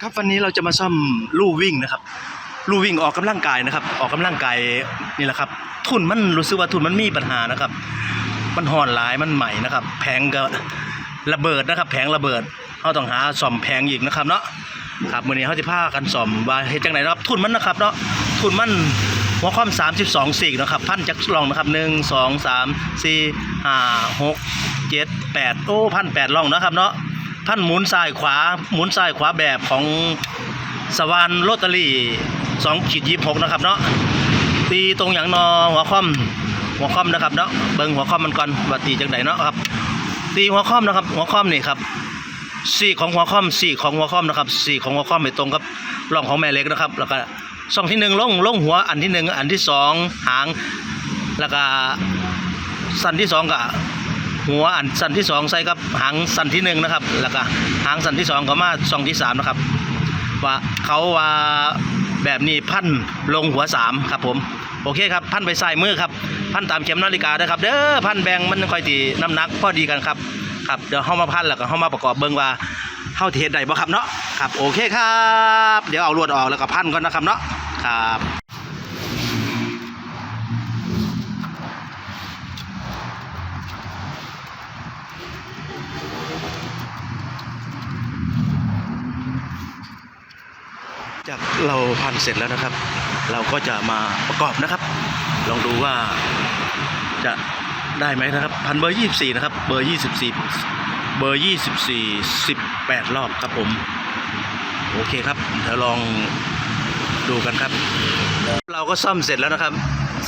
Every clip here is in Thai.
ครับวันนี้เราจะมาซ่อมลู่วิ่งนะครับลู่วิ่งออกกำลังกายนะครับ ออกกำลังกายนี่แหละครับ ทุนมันรู้สึกว่าทุนมันมีปัญหานะครับ มันห่อนหลายมันใหม่นะครับ แผงก็ระเบิดนะครับ แผงระเบิดเราต้องหาซ่อมแผงอีกนะครับเนาะครับมื้อนี้เขาจะพากันซ่อมว่าเฮ็ดจังไดนนะครับ ทุนมันนะครับเนาะทุนมันหัวข้อม32สี่นะครับพันจักรลองนะครับ1 2 3 4 5 6 7 8โอ้พันแปดลองนะครับเนาะ ท่านหมุนซ้ายขวาหมุนซ้ายขวาแบบของสวานโรตารี่สองขีดยี่หกนะครับเนาะตีตรงอย่างนอหัวค่อมหัวค่อมนะครับเนาะเบิ้งหัวค่อมมันก่อนว่าตีจังไดเนาะครับ ตีหัวค่อมนะครับ หัวค่อมนี่ครับสี่ของหัวค่อมสี่ของหัวค่อมนะครับสี่ของหัวค่อมไปตรงกับร่องของแม่เล็กนะครับ แล้วก็ช่องที่หนึ่งลงลงหัวอันที่หนึ่งอันที่สองหางแล้วก็สันที่สองก็ หัวอันสันที่สองใส่กับหางสันที่หนึ่งนะครับ แล้วก็หางสันที่สองก็มาซองที่สามนะครับ ว่าเขาว่าแบบนี้พันลงหัวสามครับผมโอเคครับพันไปใส่มือครับพันตามเข็มนาฬิกาด้วยครับเด้อพันแบงมันค่อยตีน้ำหนักพอดีกันครับครับเดี๋ยวเข้ามาพันแล้วก็เข้ามาประกอบเบิ่งว่าเข้าเทศได้บ่ครับเนาะครับโอเคครับ เดี๋ยวเอาลวดออกแล้วก็พันก่อนนะครับเนาะครับ จากเราพันเสร็จแล้วนะครับ เราก็จะมาประกอบนะครับ ลองดูว่าจะได้ไหมนะครับพันเบอร์ยี่สี่นะครับ เบอร์ยี่สิบสี่เบอร์ยี่สิบสี่สิบแปดรอบครับผม โอเคครับเดี๋ยวลองดูกันครับ เราก็ซ่อมเสร็จแล้วนะครับ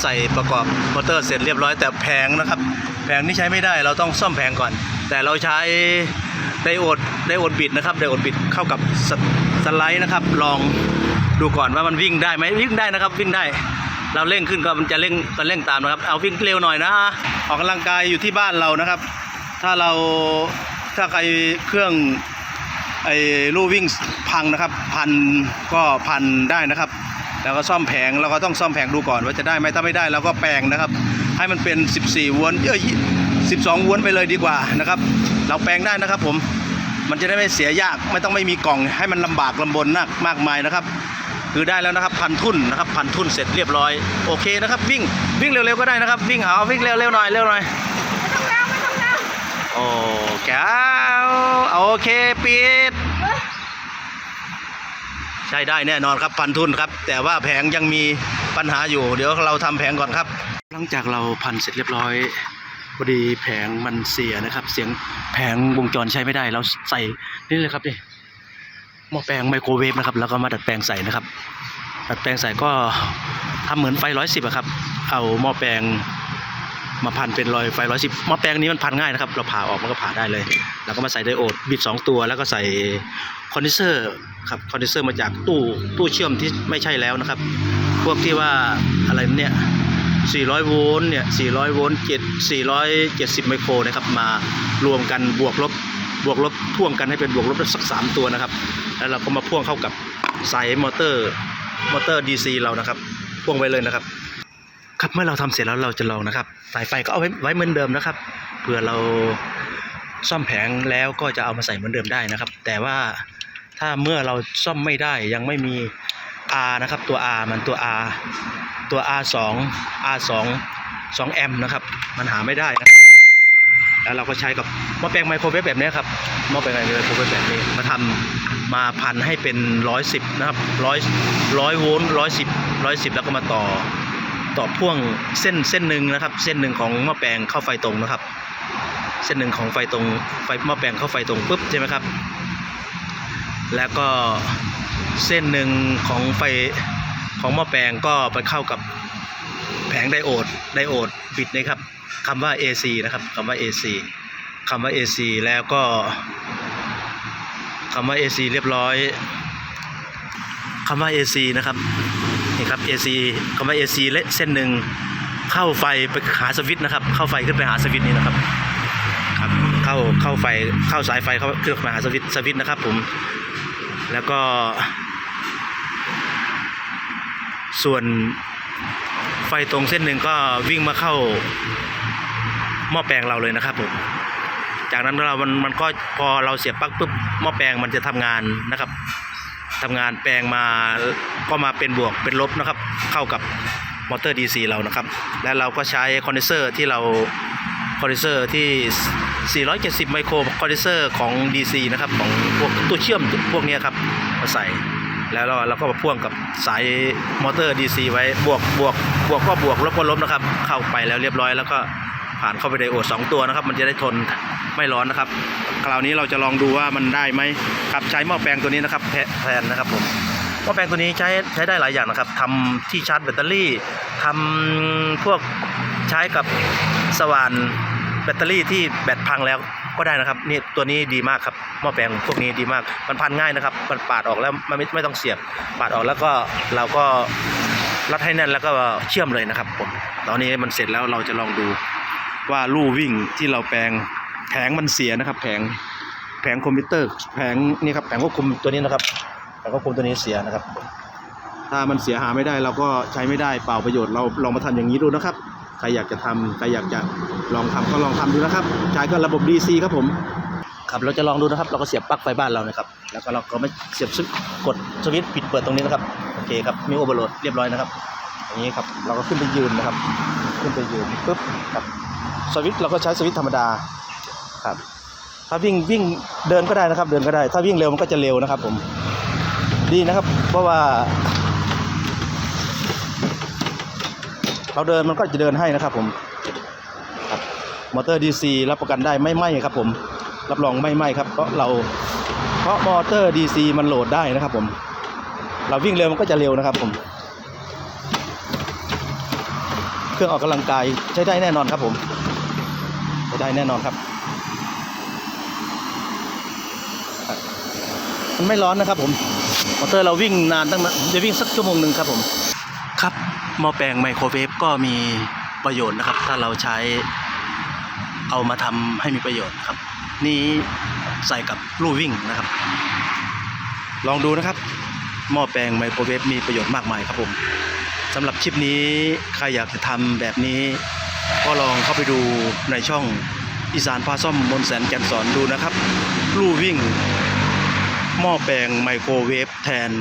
ใส่ประกอบมอเตอร์เสร็จเรียบร้อยแต่แผงนะครับ แผงนี่ใช้ไม่ได้เราต้องซ่อมแผงก่อน แต่เราใช้ไดโอดไดโอดบิดนะครับไดโอดบิดเข้ากับสสไลด์นะครับ ลองดูก่อนว่ามันวิ่งได้ไหมวิ่งได้นะครับ วิ่งได้ เราเร่งขึ้นก็มันจะเร่งก็เร่งตามนะครับ เอาวิ่งเร็วหน่อยนะออกกำลังกายอยู่ที่บ้านเรานะครับ ถ้าเราถ้าใครเครื่องไอ้ลู่วิ่งพังนะครับ พันก็พันได้นะครับ แล้วก็ซ่อมแผงเราก็ต้องซ่อมแผงดูก่อนว่าจะได้ไหมถ้าไม่ได้เราก็แปลงนะครับ ให้มันเป็น 14วนเอ้ย 12วนไปเลยดีกว่านะครับ เราแปลงได้นะครับผมมันจะได้ไม่เสียยากไม่ต้องไม่มีกล่องให้มันลำบากลำบนมากมากมายนะครับ คือได้แล้วนะครับพันทุ่นนะครับพันทุ่นเสร็จเรียบร้อยโอเคนะครับ วิ่งวิ่งเร็วๆก็ได้นะครับ วิ่งเอาวิ่งเร็วๆหน่อยเร็วหน่อยโอ้แก้วโอเคปิดใช้ได้แน่นอนครับพันทุนครับ แต่ว่าแผงยังมีปัญหาอยู่ เดี๋ยวเราทำแผงก่อนครับ หลังจากเราพันเสร็จเรียบร้อย พอดีแผงมันเสียนะครับ เสียงแผงวงจรใช้ไม่ได้ เราใส่นี่เลยครับนี่หม้อแปลงไมโครเวฟนะครับ แล้วก็มาดัดแปลงใส่นะครับ ดัดแปลงใส่ก็ทำเหมือนไฟร้อยสิบครับ เอาหม้อแปลงมาพันเป็นรอยไฟร้อยสิบหม้อแปลงนี้มันพันง่ายนะครับ เราผ่าออกมันก็ผ่าได้เลย แล้วก็มาใส่ไดโอดบิดสองตัว แล้วก็ใส่คอนดิเซอร์ครับ คอนดิเซอร์มาจากตู้ตู้เชื่อมที่ไม่ใช่แล้วนะครับ พวกที่ว่าอะไรเนี่ย 400 โวลต์เนี่ย 400 โวลต์7 470 ไมโครนะครับ มารวมกันบวกลบ บวกลบพ่วงกันให้เป็นบวกลบสักสามตัวนะครับ แล้วเราก็มาพ่วงเข้ากับสายมอเตอร์ มอเตอร์ DC เรานะครับ พ่วงไว้เลยนะครับ ครับ เมื่อเราทำเสร็จแล้วเราจะลองนะครับ สายไฟก็เอาไว้ไว้เหมือนเดิมนะครับ เผื่อเราซ่อมแผงแล้วก็จะเอามาใส่เหมือนเดิมได้นะครับ แต่ว่าถ้าเมื่อเราซ่อมไม่ได้ยังไม่มี R นะครับตัว R มันตัว R ตัว R 2 R 2 2แอมป์นะครับ มันหาไม่ได้นะแล้วเราก็ใช้กับหม้อแปลงไมโครเวฟแบบนี้ครับหม้อแปลงไมโครเวฟแบบนี้มาทำมาพันให้เป็นร้อยสิบนะครับร้อยร้อยโวลต์ร้อยสิบร้อยสิบแล้วก็มาต่อต่อพ่วงเส้นเส้นหนึ่งนะครับ เส้นหนึ่งของหม้อแปลงเข้าไฟตรงนะครับ เส้นหนึ่งของไฟตรงไฟหม้อแปลงเข้าไฟตรงปุ๊บใช่ไหมครับ แล้วก็ เส้นหนึ่งของไฟของหม้อแปลงก็ไปเข้ากับแผงไดโอดไดโอดบิดนะครับคำว่า AC นะครับคำว่า AC คำว่า AC แล้วก็คำว่า AC เรียบร้อยคำว่า AC นะครับนี่ครับ AC คำว่า AC และเส้นหนึ่งเข้าไฟไปหาสวิตช์นะครับ เข้าไฟขึ้นไปหาสวิตช์นี่นะครับครับเข้าเข้าไฟเข้าสายไฟเข้าขึ้นมาหาสวิตช์สวิตช์นะครับผม แล้วก็ส่วนไฟตรงเส้นหนึ่งก็วิ่งมาเข้าหม้อแปลงเราเลยนะครับผมจากนั้นเรามันมันก็พอเราเสียบปลั๊กปุ๊บหม้อแปลงมันจะทำงานนะครับทำงานแปลงมาก็มาเป็นบวกเป็นลบนะครับ เข้ากับมอเตอร์ DC เรานะครับ และเราก็ใช้คอนเดนเซอร์ที่เราคอนเดนเซอร์ที่ 470 ไมโครคอนเดนเซอร์ของ DC นะครับ ของพวกตัวเชื่อมพวกนี้ครับมาใส่แล้วเราเราก็มาพ่วงกับสายมอเตอร์ DC ไว้บวกบวกบวกก็บวกลบก็ลบนะครับ เข้าไปแล้วเรียบร้อยแล้วก็ผ่านเข้าไปในโอดสองตัวนะครับ มันจะได้ทนไม่ร้อนนะครับ คราวนี้เราจะลองดูว่ามันได้ไหมครับใช้หม้อแปลงตัวนี้นะครับแทนนะครับผมหม้อแปลงตัวนี้ใช้ใช้ได้หลายอย่างนะครับทำที่ชาร์จแบตเตอรี่ทำพวกใช้กับสว่าน แบตเตอรี่ที่แบตพังแล้วก็ได้นะครับนี่ตัวนี้ดีมากครับหม้อแปลงพวกนี้ดีมากมันพันง่ายนะครับ มันปาดออกแล้วมันไม่ไม่ต้องเสียบปาดออกแล้วก็เราก็รัดให้แน่นแล้วก็เชื่อมเลยนะครับผมตอนนี้มันเสร็จแล้วเราจะลองดูว่าลู่วิ่งที่เราแปลงแผงมันเสียนะครับ แผงแผงคอมพิวเตอร์แผงนี่ครับแผงควบคุมตัวนี้นะครับแผงควบคุมตัวนี้เสียนะครับ ถ้ามันเสียหาไม่ได้เราก็ใช้ไม่ได้เปล่าประโยชน์เราลองมาทำอย่างนี้ดูนะครับ ใครอยากจะทำใครอยากจะลองทำก็ลองทำดูนะครับ ใช้ก็ระบบ DC ครับผมครับเราจะลองดูนะครับ เราก็เสียบปลั๊กไฟบ้านเรานะครับ แล้วก็เราก็ไม่เสียบซึกดสวิตช์ปิดเปิดตรงนี้นะครับ โอเคครับ มีโอเวอร์โหลดเรียบร้อยนะครับ อย่างนี้ครับ เราก็ขึ้นไปยืนนะครับ ขึ้นไปยืนปุ๊บครับ สวิตช์เราก็ใช้สวิตช์ธรรมดา ครับ ถ้าวิ่งวิ่งเดินก็ได้นะครับ เดินก็ได้ ถ้าวิ่งเร็วมันก็จะเร็วนะครับ ผม ดีนะครับ เพราะว่า เราเดินมันก็จะเดินให้นะครับผมครับมอเตอร์ดีซีรับประกันได้ไม่ไหม้ครับผมรับรองไม่ไหม้ครับเพราะเราเพราะมอเตอร์ดีซีมันโหลดได้นะครับผม เราวิ่งเร็วมันก็จะเร็วนะครับผม เครื่องออกกำลังกายใช้ได้แน่นอนครับผมใช้ได้แน่นอนครับมันไม่ร้อนนะครับผม มอเตอร์เราวิ่งนานตั้งนานผมจะวิ่งสักชั่วโมงหนึ่งครับผม ครับหม้อแปลงไมโครเวฟก็มีประโยชน์นะครับ ถ้าเราใช้เอามาทำให้มีประโยชน์ครับ นี่ใส่กับลู่วิ่งนะครับ ลองดูนะครับหม้อแปลงไมโครเวฟมีประโยชน์มากมายครับผมสำหรับคลิปนี้ใครอยากจะทำแบบนี้ ก็ลองเข้าไปดูในช่องอีสานพาซ่อมมนแสนแก่นสอนดูนะครับ ลู่วิ่งหม้อแปลงไมโครเวฟแทน